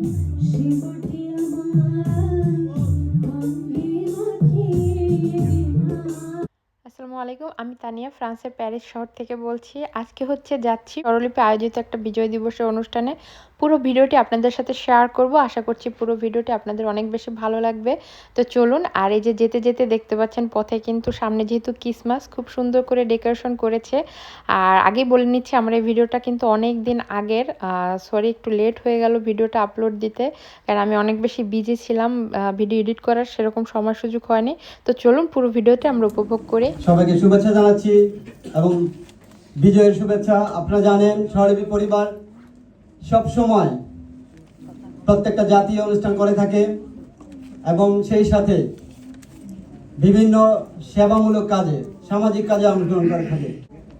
আসসালামু আলাইকুম, আমি তানিয়া, ফ্রান্সের প্যারিস শহর থেকে বলছি। আজকে হচ্ছে যাচ্ছি স্বরলিপি আয়োজিত একটা বিজয় দিবসের অনুষ্ঠানে। পুরো ভিডিওটি আপনাদের সাথে শেয়ার করব। আশা করছি পুরো ভিডিওটি আপনাদের অনেক বেশি ভালো লাগবে। তো চলুন, আর এই যে যেতে যেতে দেখতে পাচ্ছেন, পথে কিন্তু সামনে যেহেতু ক্রিসমাস খুব সুন্দর করে ডেকোরেশন করেছে। আর আগেই বলে নিচ্ছি, আমার এই ভিডিওটা কিন্তু অনেক দিন আগের। সরি একটু লেট হয়ে গেল ভিডিওটা আপলোড দিতে, কারণ আমি অনেক বেশি বিজি ছিলাম। ভিডিও এডিট করার সেরকম সময় সুযোগ হয়নি। তো চলুন, পুরো ভিডিওটি আমরা উপভোগ করি। সবাইকে শুভেচ্ছা জানাচ্ছি এবং বিজয়ের শুভেচ্ছা আপনারা জানেন স্বরলিপি পরিবার সব সময় প্রত্যেকটা জাতীয় অনুষ্ঠান করে থাকে এবং সেই সাথে বিভিন্ন সেবামূলক কাজে, সামাজিক কাজে অংশগ্রহণ করে থাকে।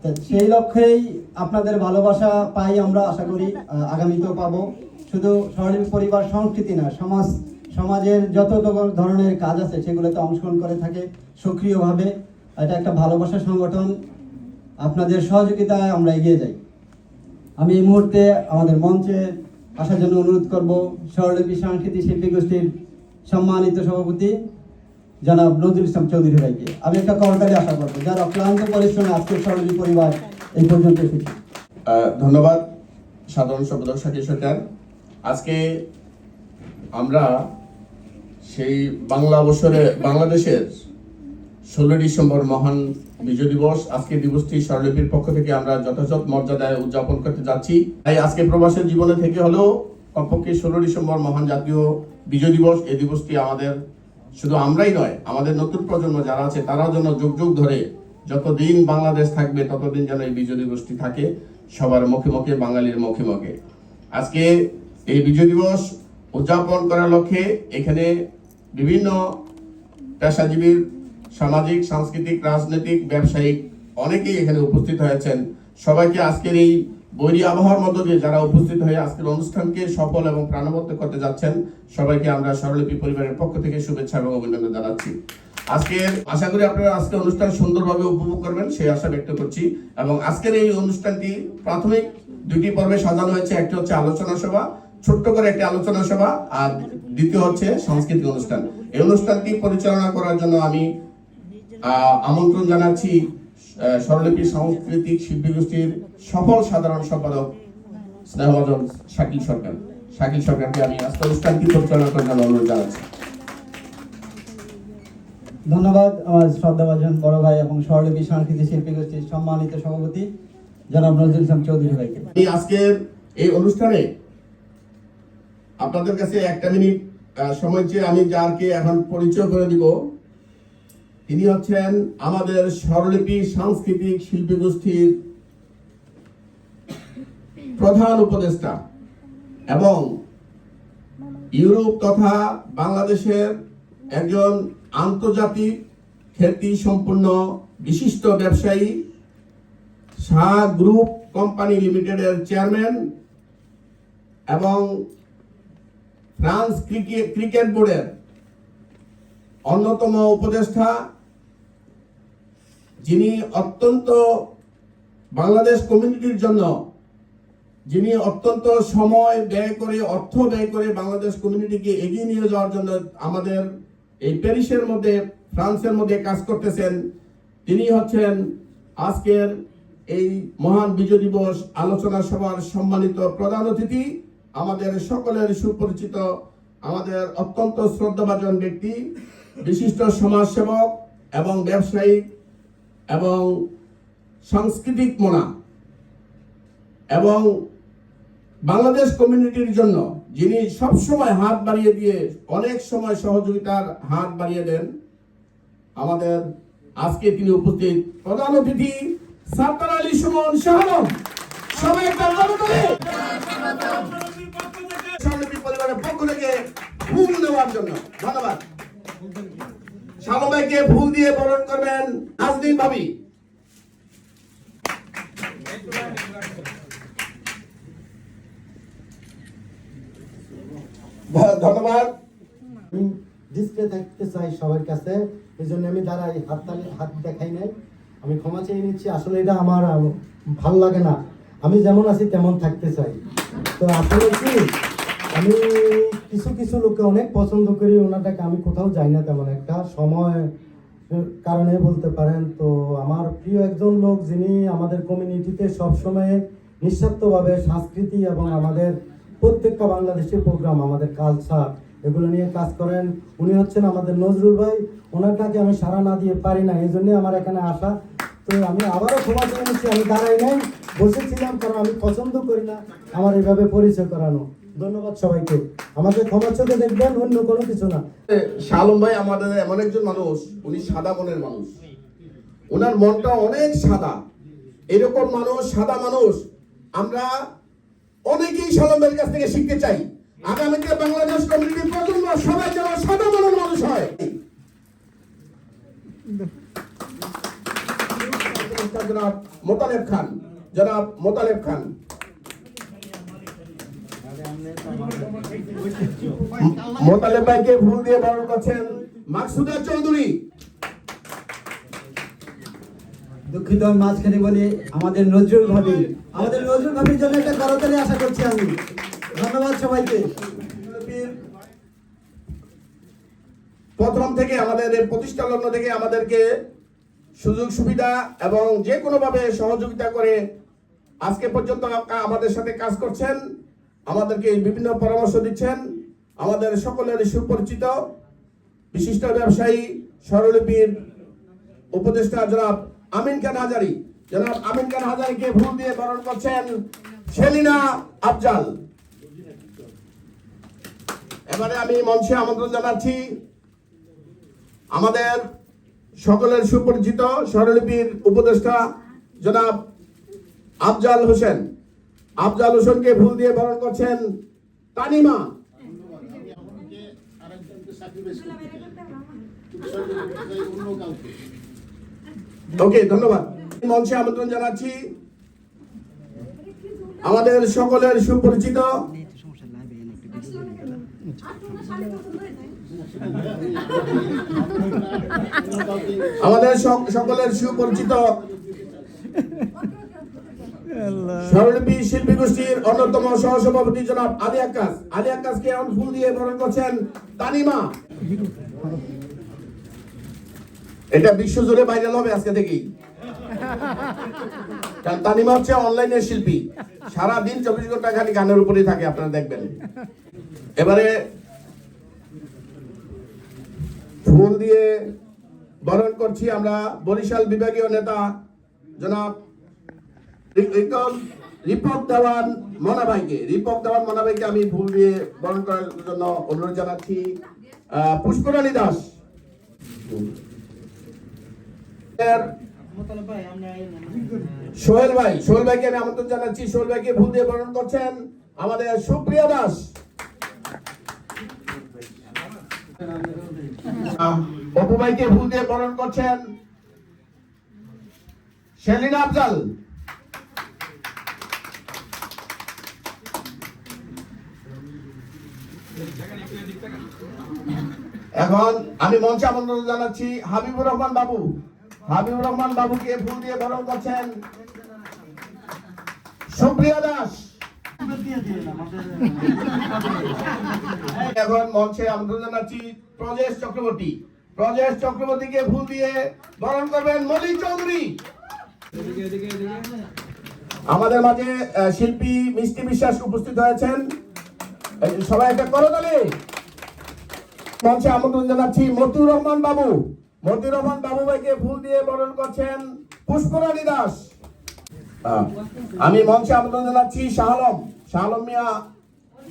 তো সেই লক্ষ্যেই আপনাদের ভালোবাসা পাই আমরা আশা করি আগামীতেও পাবো। শুধু স্বরলিপি পরিবার সংস্কৃতি না, সমাজ, সমাজের যত ধরনের কাজ আছে সেগুলোতে অংশগ্রহণ করে থাকে সক্রিয়ভাবে। এটা একটা ভালোবাসা সংগঠন। আপনাদের সহযোগিতায় আমরা এগিয়ে যাই। আমি এই মুহূর্তে আমাদের মঞ্চে আসার জন্য অনুরোধ করব স্বরলিপি সাংস্কৃতিক শিল্পী গোষ্ঠীর সম্মানিত সভাপতি, জনাব নজরুল ইসলাম চৌধুরী ভাইকে। আমি একটা করতালি আশা করব, যারা অক্লান্ত পরিশ্রমে আজকে স্বরলিপি পরিবার এই পর্যন্ত এসেছে। ধন্যবাদ সাধারণ সম্পাদক শাকির সরকার। আজকে আমরা সেই বাংলা অবসরে বাংলাদেশের ষোলো ডিসেম্বর মহান বিজয় দিবস। আজকে দিবসটি স্বরলিপির পক্ষ থেকে আমরা যথাযথ মর্যাদায় উদযাপন করতে যাচ্ছি। তাই আজকে প্রবাসের জীবনে থেকে হলেও কমপক্ষে ষোলো ডিসেম্বর মহান জাতীয় বিজয় দিবস, এই দিবসটি আমাদের শুধু আমরাই নয়, আমাদের নতুন প্রজন্ম যারা আছে, তারাও যেন যুগ যুগ ধরে যতদিন বাংলাদেশ থাকবে, ততদিন যেন এই বিজয় দিবসটি থাকে সবার মুখে মুখে, বাঙালির মুখে মুখে। আজকে এই বিজয় দিবস উদযাপন করার লক্ষ্যে এখানে বিভিন্ন পেশাজীবীর সামাজিক, সাংস্কৃতিক, রাজনৈতিক, ব্যবসায়িক অনেকেই এখানে উপস্থিত হয়েছেন। সবাইকে আজকের এই বৈরী আবহাওয়ার মধ্য দিয়ে যারা উপস্থিত হয়ে আজকের অনুষ্ঠানকে সফল এবং প্রাণবন্ত করতে যাচ্ছেন, সবাইকে আমরা স্বরলিপি পরিবারের পক্ষ থেকে শুভেচ্ছা এবং অভিনন্দন জানাচ্ছি। আজকে আশা করি আপনারা আজকে অনুষ্ঠান সুন্দরভাবে উপভোগ করবেন, সেই আশা ব্যক্ত করছি। এবং আজকের এই অনুষ্ঠানটি প্রাথমিক দুটি পর্বে সাজানো হয়েছে, একটি হচ্ছে আলোচনা সভা, ছোট্ট করে একটি আলোচনা সভা, আর দ্বিতীয় হচ্ছে সাংস্কৃতিক অনুষ্ঠান। এই অনুষ্ঠানটি পরিচালনা করার জন্য আমি আমন্ত্রণ জানাচ্ছি স্বরলিপি সাংস্কৃতিক শিল্পী গোষ্ঠীর সফল সাধারণ সম্পাদক স্নেহভাজন শাকিল সরকার। শাকিল সরকারকে আমি আজকে অনুষ্ঠানটি পরিচালনা করার জন্য অনুরোধ জানাচ্ছি। ধন্যবাদ আমার শ্রদ্ধাভাজন বড় ভাই এবং স্বরলিপি সাংস্কৃতিক শিল্পী গোষ্ঠীর সম্মানিত সভাপতি জনাব নজরুল ইসলাম চৌধুরী ভাইকে। আমি আজকের এই অনুষ্ঠানে আপনাদের কাছে একটা মিনিট আহ, সময় চেয়ে আমি যারকে এখন পরিচয় করে দিব তিনি হচ্ছেন আমাদের স্বরলিপি, সাংস্কৃতিক শিল্পী গোষ্ঠীর প্রধান উপদেষ্টা এবং ইউরোপ তথা বাংলাদেশের একজন আন্তর্জাতিক খ্যাতি সম্পূর্ণ বিশিষ্ট ব্যবসায়ী, শাহ গ্রুপ কোম্পানি লিমিটেডের চেয়ারম্যান এবং ফ্রান্স ক্রিকেট ক্রিকেট বোর্ডের অন্যতম উপদেষ্টা। যিনি অত্যন্ত বাংলাদেশ কমিউনিটির জন্য, যিনি অত্যন্ত সময় ব্যয় করে, অর্থ ব্যয় করে বাংলাদেশ কমিউনিটিকে এগিয়ে নিয়ে যাওয়ার জন্য আমাদের এই প্যারিসের মধ্যে, ফ্রান্সের মধ্যে কাজ করতেছেন, তিনি হচ্ছেন আজকের এই মহান বিজয় দিবস আলোচনা সভার সম্মানিত প্রধান অতিথি, আমাদের সকলের সুপরিচিত, আমাদের অত্যন্ত শ্রদ্ধাভাজন ব্যক্তি, বিশিষ্ট সমাজসেবক এবং ব্যবসায়িক এবং সাংস্কৃতিক মোনা এবং বাংলাদেশ কমিউনিটির জন্য যিনি সব সময় হাত বাড়িয়ে দিয়ে অনেক সময় সহযোগিতার হাত বাড়িয়ে দেন, আমাদের আজকে তিনি উপস্থিত প্রধান অতিথি সাত্তার আলী সুমন শাহরম সবাই একটা পক্ষ থেকে ফুল দেওয়ার জন্য ধন্যবাদ। শালমাইকে ফুল দিয়ে বরণ করবেন নাজনীন ভাবি। ধন্যবাদ। ডিসপ্লে থাকতে চাই সবার কাছে এই জন্য আমি দাঁড়াই, হাত হাত দেখাই নাই। আমি ক্ষমা চেয়ে নিচ্ছি, আসলে এটা আমার ভালো লাগে না। আমি যেমন আছি তেমন থাকতে চাই। তো আসলে কি? আমি কিছু কিছু লোককে অনেক পছন্দ করি ওনাটাকে আমি কোথাও যাই না তেমন একটা সময় কারণে বলতে পারেন। তো আমার প্রিয় একজন লোক যিনি আমাদের কমিউনিটিতে সবসময় নিঃস্বার্থভাবে সংস্কৃতি এবং আমাদের প্রত্যেকটা বাংলাদেশি প্রোগ্রাম আমাদের কালচার এগুলো নিয়ে কাজ করেন। উনি হচ্ছেন আমাদের নজরুল ভাই। ওনাটাকে আমি সারা না দিয়ে পারি না, এই জন্যই আমার এখানে আসা। তো আমি আবারও ক্ষমা নিচ্ছি, আমি দাঁড়াই নাই, বসেছিলাম কারণ আমি পছন্দ করি না আমার এইভাবে পরিচয় করানো। ধন্যবাদ সবাইকে। আমাকে ক্ষমা চোখে দেখবেন, অন্য কোনো কিছু না। শালম ভাই আমাদের এমন একজন মানুষ, উনি সাদা মনের মানুষ। ওনার মনটা অনেক সাদা। এরকম মানুষ, সাদা মানুষ, আমরা অনেকেই শালম ভাইয়ের কাছ থেকে শিখতে চাই। আগামীতে বাংলাদেশ কমিউনিটির প্রজন্ম সবাই যেন সাদা মনের মানুষ হয়। জনাব মোতালেব খান, জনাব মোতালেব খান। মোতালেব ভাইকে ভুল দিয়ে বরণ করছেন মাকসুদা চৌধুরী। দুঃখিত মাঝখানে বলি আমাদের নজরুল ভাবি। আমাদের নজরুল ভাবির জন্য একটা করতালি আশা করছি আমি। ধন্যবাদ সবাইকে। প্রথম থেকে আমাদের প্রতিষ্ঠা লগ্ন থেকে আমাদেরকে সুযোগ সুবিধা এবং যে কোনোভাবে সহযোগিতা করে আজকে পর্যন্ত আমাদের সাথে কাজ করছেন আমাদেরকে বিভিন্ন পরামর্শ দিচ্ছেন। আমাদের সকলের সুপরিচিত বিশিষ্ট ব্যবসায়ী, স্বরলিপির উপদেষ্টা জনাব আমিন খান হাজারি। জনাব আমিন খান হাজারিকে ভুল দিয়ে বরণ করছেন সেলিনা আফজাল। এবারে আমি মঞ্চে আমন্ত্রণ জানাচ্ছি আমাদের সকলের সুপরিচিত স্বরলিপির উপদেষ্টা জনাব আফজাল হোসেন। আফজাল হোসেনকে ভুল দিয়ে বরণ করছেন তানিমা। ওকে, ধন্যবাদ। মঞ্চে আমন্ত্রণ জানাচ্ছি আমাদের সকলের সুপরিচিত আমাদের সক- সকলের সুপরিচিত স্বরলিপি শিল্পী গোষ্ঠীর অন্যতম সহসভাপতি জনাব আলী আকাশ। আলী আকাশকে এখন ফুল দিয়ে বরণ করছেন তানিমা। এটা বিশ্বজুড়ে ভাইরাল হবে আজকে থেকেই। কারণ তানিমা হচ্ছে অনলাইনের শিল্পী। সারা দিন চব্বিশ ঘণ্টা খালি গানের উপরেই থাকে, আপনারা দেখবেন। এবারে ফুল দিয়ে বরণ করছি আমরা বরিশাল বিভাগীয় নেতা জনাব রি- রিপক দেওয়ান মনাভাইকে রিপক দেওয়ান মনাভাইকে আমি ফুল দিয়ে বরণ করার জন্য অনুরোধ জানাচ্ছি। পুষ্পরানী দাস। সোহেল ভাই, সোহেল ভাইকে আমি আমন্ত্রণ জানাচ্ছি। সোহেল ভাইকে ফুল দিয়ে বরণ করছেন আমাদের সুপ্রিয়া দাস। অপু ভাইকে ভুল দিয়ে বরণ করছেন সেলিনা আফজাল। এখন আমি মঞ্চে আমন্ত্রণ জানাচ্ছি হাবিবুর রহমান বাবু। হাবিবুর রহমান বাবুকে ফুল দিয়ে বরণ করছেন। সুপ্রিয়া দাস। এখন মঞ্চে আমন্ত্রণ জানাচ্ছি প্রজেশ চক্রবর্তী। প্রজেশ চক্রবর্তীকে ফুল দিয়ে বরণ করবেন মলিক চৌধুরী। আমাদের মাঝে শিল্পী মিষ্টি বিশ্বাস উপস্থিত হয়েছেন। সবাই একটা করতালি মঞ্চে আমন্ত্রণ জানাচ্ছি মতিউর রহমান বাবু। মতিউর রহমান বাবু ভাইকে ফুল দিয়ে বরণ করছেন পুষ্পরানী দাস। আমি মঞ্চে আমন্ত্রণ জানাচ্ছি শাহ আলম শাহ আলম মিয়া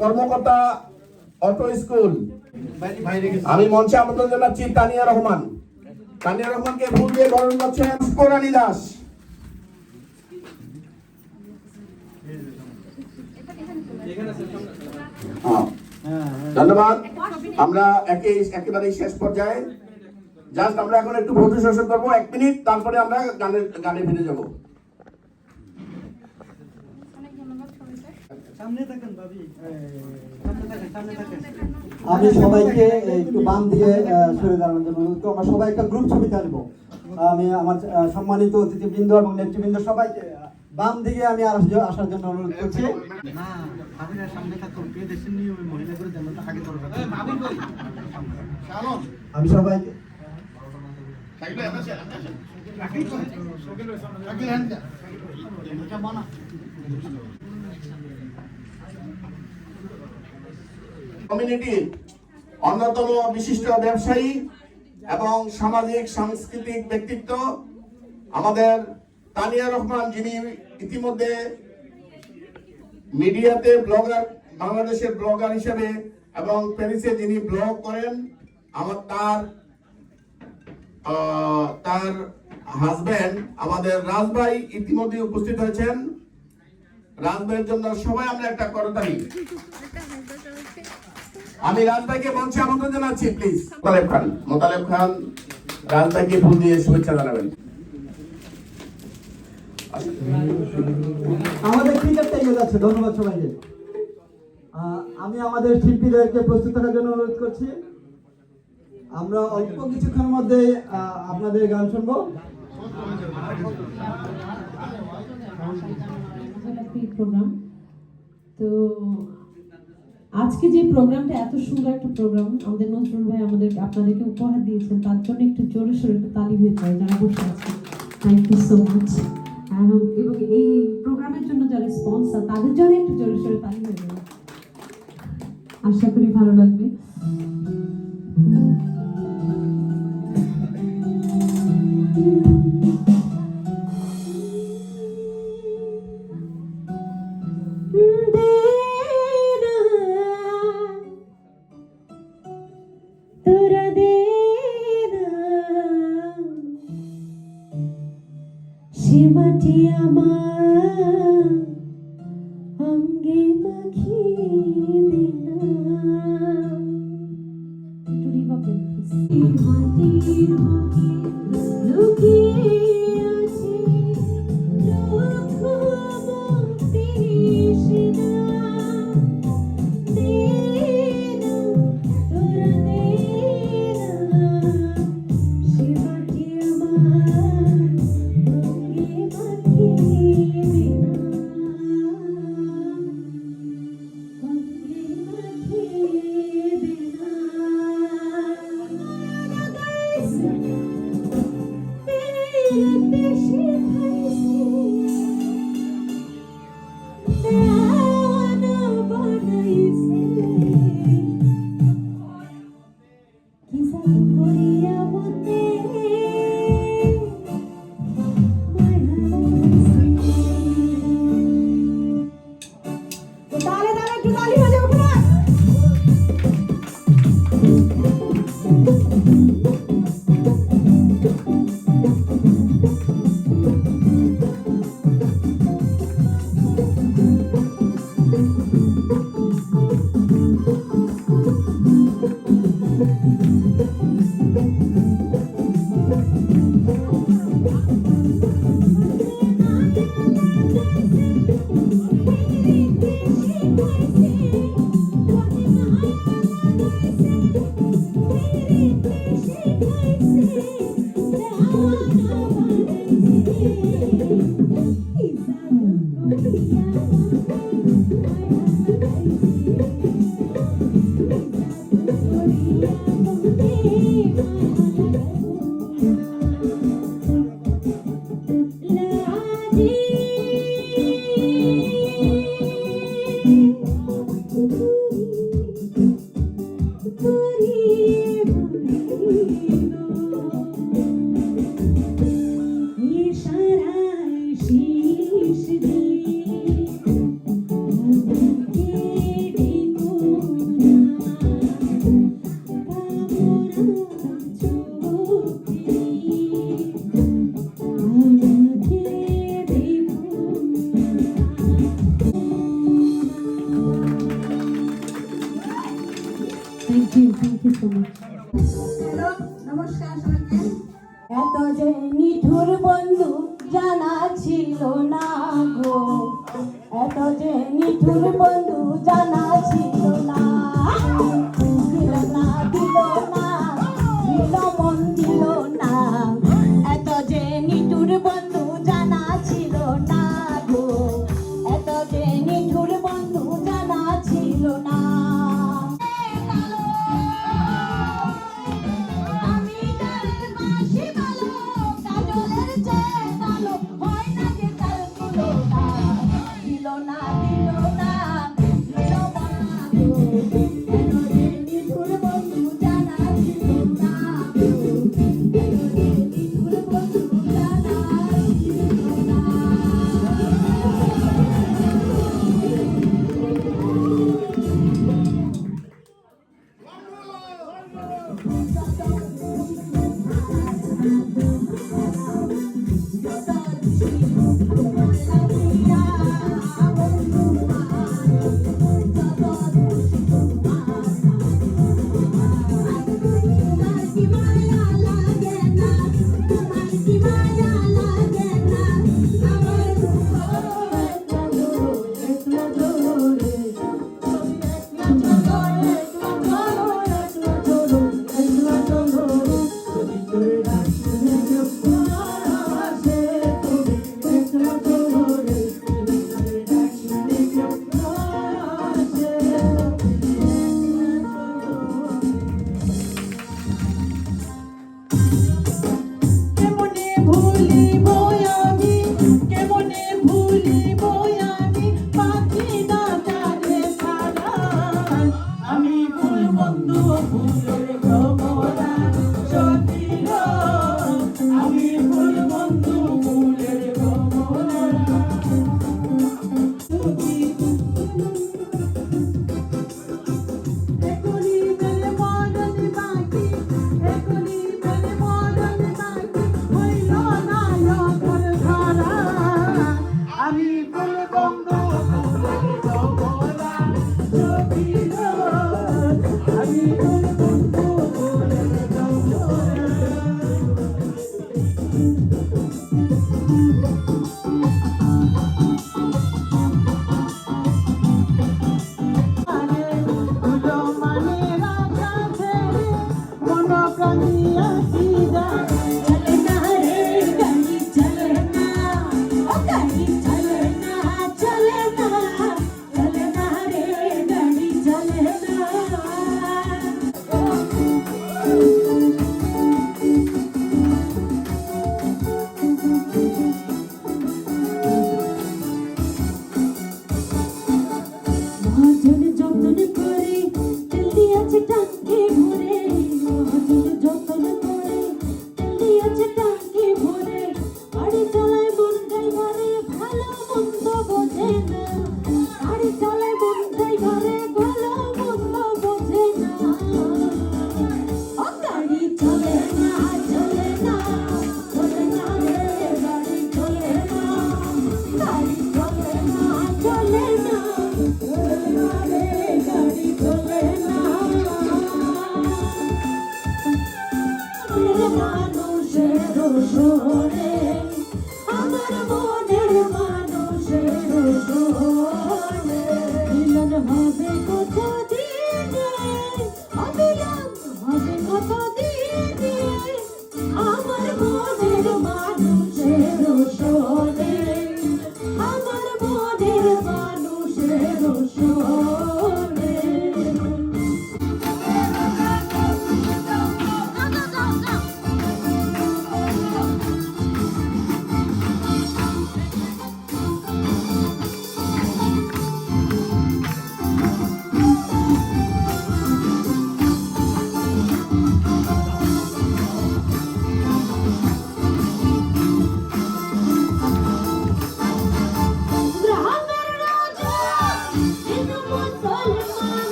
কর্মকর্তা, অটো স্কুল। আমি মঞ্চে আমন্ত্রণ জানাচ্ছি তানিয়া রহমান। তানিয়া রহমানকে ফুল দিয়ে বরণ করছেন পুষ্পরানী দাস। হ্যাঁ। ধন্যবাদ। আমরা একে একেবারে শেষ পর্যায়ে। জাস্ট আমরা এখন একটু করব এক মিনিট তারপরে আমরা গানের গানে ফিরে যাব। সামনে থাকেন ভাবি সামনে থাকেন সামনে থাকেন। আমি সবাইকে একটু বাম দিয়ে সরে দাঁড়ানোর জন্য অনুরোধ করব। আমরা সবাই একটা গ্রুপ ছবি তুলবো। আমি আমার সম্মানিত অতিথিবৃন্দ এবং নেতৃবৃন্দ সবাইকে বাম দিকে আমি আর- আসার জন্য অনুরোধ করছি। না ভাবিরা সামনে দেশের নিয়মে মহিলা করে যেন আগে দরকার আমি সবাইকে কমিউনিটির অন্যতম বিশিষ্ট ব্যবসায়ী এবং সামাজিক সাংস্কৃতিক ব্যক্তিত্ব। আমাদের তানিয়া রহমান যিনি ইতিমধ্যে মিডিয়াতে ব্লগার, বাংলাদেশের ব্লগার হিসেবে এবং প্যারিসে যিনি ব্লগ করেন, আমার তার তার হাজবেন্ড আমাদের রাজভাই ইতিমধ্যে উপস্থিত হয়েছেন। রাজভাইয়ের জন্য সবাই আমরা একটা করতালি। আমি রাজভাইকে মঞ্চে আমন্ত্রণ জানাচ্ছি প্লিজ মোতালেব খান মোতালেব খান, রাজভাইকে ফুল দিয়ে শুভেচ্ছা জানাবেন। আমাদের ক্রিকেটটা এগিয়ে যাচ্ছে, ধন্যবাদ সবাইকে। আমি আমাদের শিল্পীদেরকে প্রস্তুত থাকার জন্য অনুরোধ করছি। আমরা অল্প কিছুক্ষণের মধ্যে আপনাদের গান শুনব। প্রোগ্রাম তো আজকে যে প্রোগ্রামটা, এত সুন্দর একটা প্রোগ্রাম, আমাদের নজরুল ভাই আমাদের আপনাদেরকে উপহার দিয়েছেন, তার জন্য একটু জোরে সোরে একটু তালি হয়ে যায়, যারা বসে আছে থ্যাংক ইউ সো মাচ এবং এই প্রোগ্রামের জন্য যারা স্পন্সর, তাদের জন্য একটু জোরে সোরে তালি আশা করি ভালো লাগবে। see.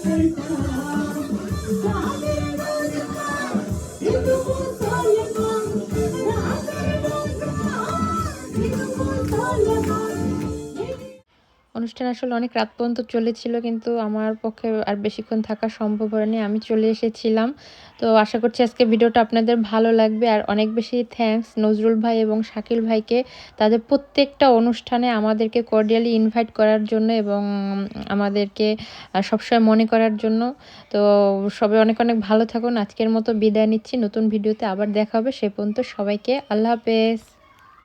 aceitar. অনুষ্ঠান আসলে অনেক রাত পর্যন্ত চলেছিল, কিন্তু আমার পক্ষে আর বেশিক্ষণ থাকা সম্ভব হয়নি। আমি চলে এসেছিলাম। তো আশা করছি আজকে ভিডিওটা আপনাদের ভালো লাগবে। আর অনেক বেশি থ্যাংকস নজরুল ভাই এবং শাকিল ভাইকে তাদের প্রত্যেকটা অনুষ্ঠানে আমাদেরকে কর্ডিয়ালি ইনভাইট করার জন্য এবং আমাদেরকে সবসময় মনে করার জন্য। তো সবাই অনেক অনেক ভালো থাকুন। আজকের মতো বিদায় নিচ্ছি। নতুন ভিডিওতে আবার দেখা হবে। সে পর্যন্ত সবাইকে আল্লাহ হাফেজ।